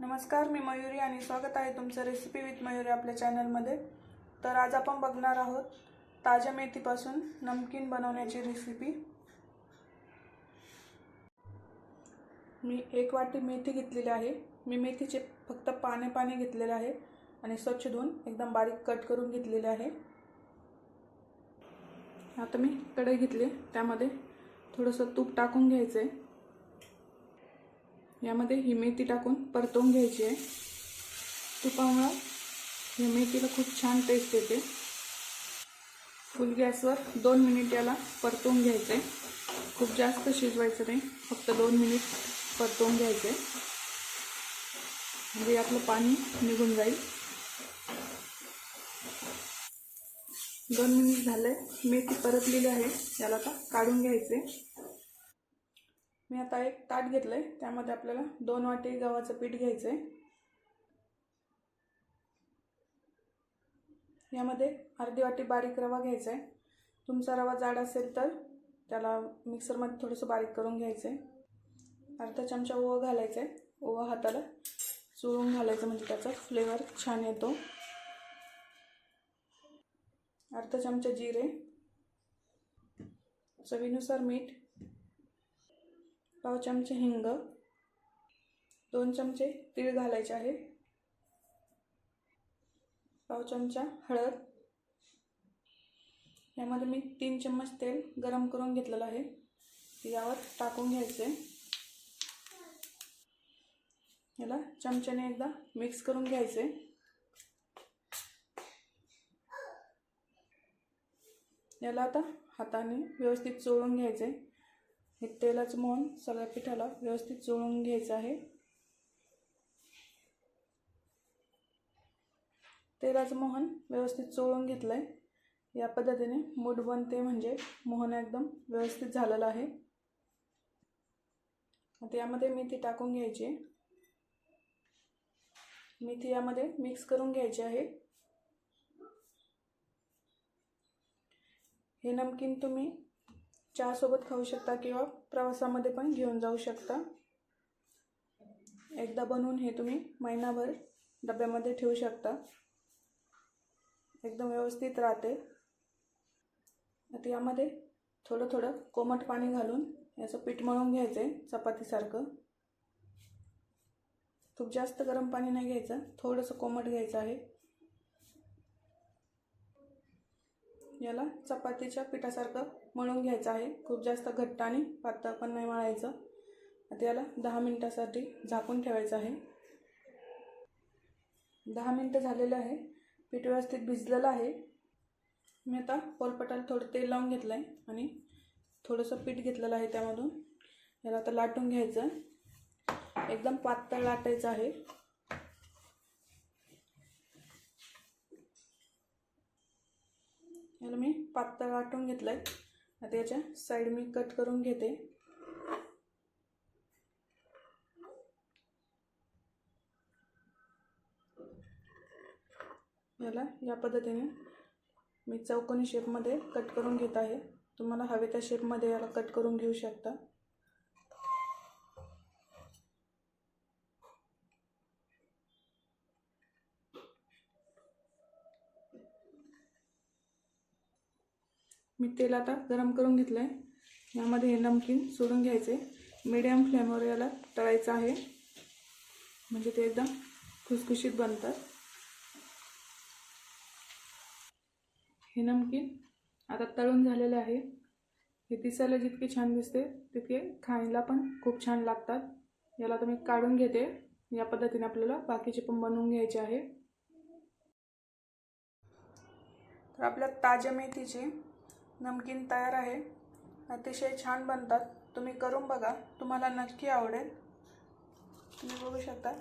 नमस्कार मी मयुरी आणि स्वागत आहे तुमचं रेसिपी विथ मयुरी आपल्या चॅनलमध्ये तर आज आपण बघणार आहोत ताज्या मेथीपासून नमकीन बनवण्याची रेसिपी मी एक वाटी मेथी घेतलेली आहे. मी मेथीचे फक्त पाने पाने घेतलेले आहे आणि स्वच्छ धुवून एकदम बारीक कट करून घेतलेले आहे. आता मी कढई घेतली त्यामध्ये थोडंसं तूप टाकून घ्यायचं आहे यामध्ये ही मेथी टाकून परतवून घ्यायची आहे. तुपामुळं ही मेथीला खूप छान टेस्ट येते. फुल गॅसवर दोन मिनिट याला परतवून घ्यायचं आहे खूप जास्त शिजवायचं नाही फक्त दोन मिनिट परतवून घ्यायचं आहे म्हणजे यातलं पाणी निघून जाईल. दोन मिनिट झालं आहे मेथी परतलेली आहे याला आता काढून घ्यायचे मी आता एक ताट घेतलं आहे त्यामध्ये आपल्याला दोन वाटी गव्हाचं पीठ घ्यायचं आहे यामध्ये अर्धी वाटी बारीक रवा घ्यायचा आहे तुमचा रवा जाड असेल तर त्याला मिक्सरमध्ये थोडंसं बारीक करून घ्यायचं आहे अर्धा चमचा ओवा घालायचा आहे ओवा हाताला चुळून घालायचं म्हणजे त्याचा फ्लेवर छान येतो. अर्धा चमचा जिरे. चवीनुसार मीठ. पाव चमचे हिंग दोन चमचे तीळ घालायचे आहे. पाव चमचा हळद. यामध्ये मी तीन चम्मच तेल गरम करून घेतलेलं आहे. यावर टाकून घ्यायचे. याला चमच्याने एकदा मिक्स करून घ्यायचे. याला आता हाताने व्यवस्थित चोळून घ्यायचे. हे तेलाचं मोहन सगळ्या पिठाला व्यवस्थित चोळून घ्यायचं आहे. तेलाचं मोहन व्यवस्थित चोळून घेतलं आहे या पद्धतीने मूठ बनते म्हणजे मोहन एकदम व्यवस्थित झालेलं आहे. आता यामध्ये मेथी टाकून घ्यायची मेथी यामध्ये मिक्स करून घ्यायची आहे. हे नमकीन तुम्ही चहासोबत खाऊ शकता किंवा प्रवासामध्ये पण घेऊन जाऊ शकता. एकदा बनवून हे तुम्ही महिनाभर डब्यामध्ये ठेवू शकता. एकदम व्यवस्थित राहते. आता यामध्ये थोडं थोडं कोमट पाणी घालून याचं पीठ मळून घ्यायचं आहे चपातीसारखं. खूप जास्त गरम पाणी नाही घ्यायचं. थोडंसं कोमट घ्यायचं आहे. याला चपातीच्या पिठासारखं मळून घ्यायचं आहे. खूप जास्त घट्ट आणि पातळ पण नाही मळायचं. आता याला दहा मिनटासाठी झाकून ठेवायचं आहे. दहा मिनटं झालेलं आहे. पीठ व्यवस्थित भिजलेलं आहे. मी आता पोलपटाला थोडं तेल लावून घेतलं आहे आणि थोडंसं पीठ घेतलेलं आहे त्यामधून. याला आता लाटून घ्यायचं एकदम पातळ लाटायचं आहे. याला मी पातळ वाटून घेतलं आहे आता याच्या साईड मी कट करून घेते. याला या पद्धतीने मी चौकोनी शेपमध्ये कट करून घेत आहे. तुम्हाला हवे त्या शेपमध्ये याला कट करून घेऊ शकता. मी तेल आता गरम करून घेतलं आहे यामध्ये हे नमकीन सोडून घ्यायचे. मीडियम फ्लेमवर याला तळायचं आहे. म्हणजे ते एकदम खुसखुशीत बनतात. हे नमकीन आता तळून झालेले आहे. हे दिसायला जितके छान दिसते तितके खायला पण खूप छान लागतात. याला आता मी काढून घेते. या पद्धतीने आपल्याला बाकीचे पण बनवून घ्यायचे आहे. तर आपल्या ताज्या मेथीचे नमकीन तयार आहे. अतिशय छान बनतात. तुम्ही करून बघा. तुम्हाला नक्की आवडेल. तुम्ही बघू शकता.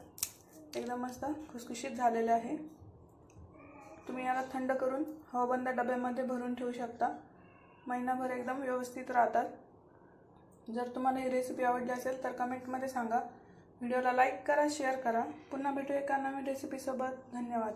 एकदम मस्त खुसखुशीत झालेले आहे. तुम्ही याला थंड करून हवाबंद डब्यामध्ये भरून ठेवू शकता. महिनाभर एकदम व्यवस्थित राहतात. जर तुम्हाला ही रेसिपी आवडली असेल तर कमेंटमध्ये सांगा. व्हिडिओला लाईक करा शेअर करा. पुन्हा भेटू एका नवीन रेसिपीसोबत धन्यवाद.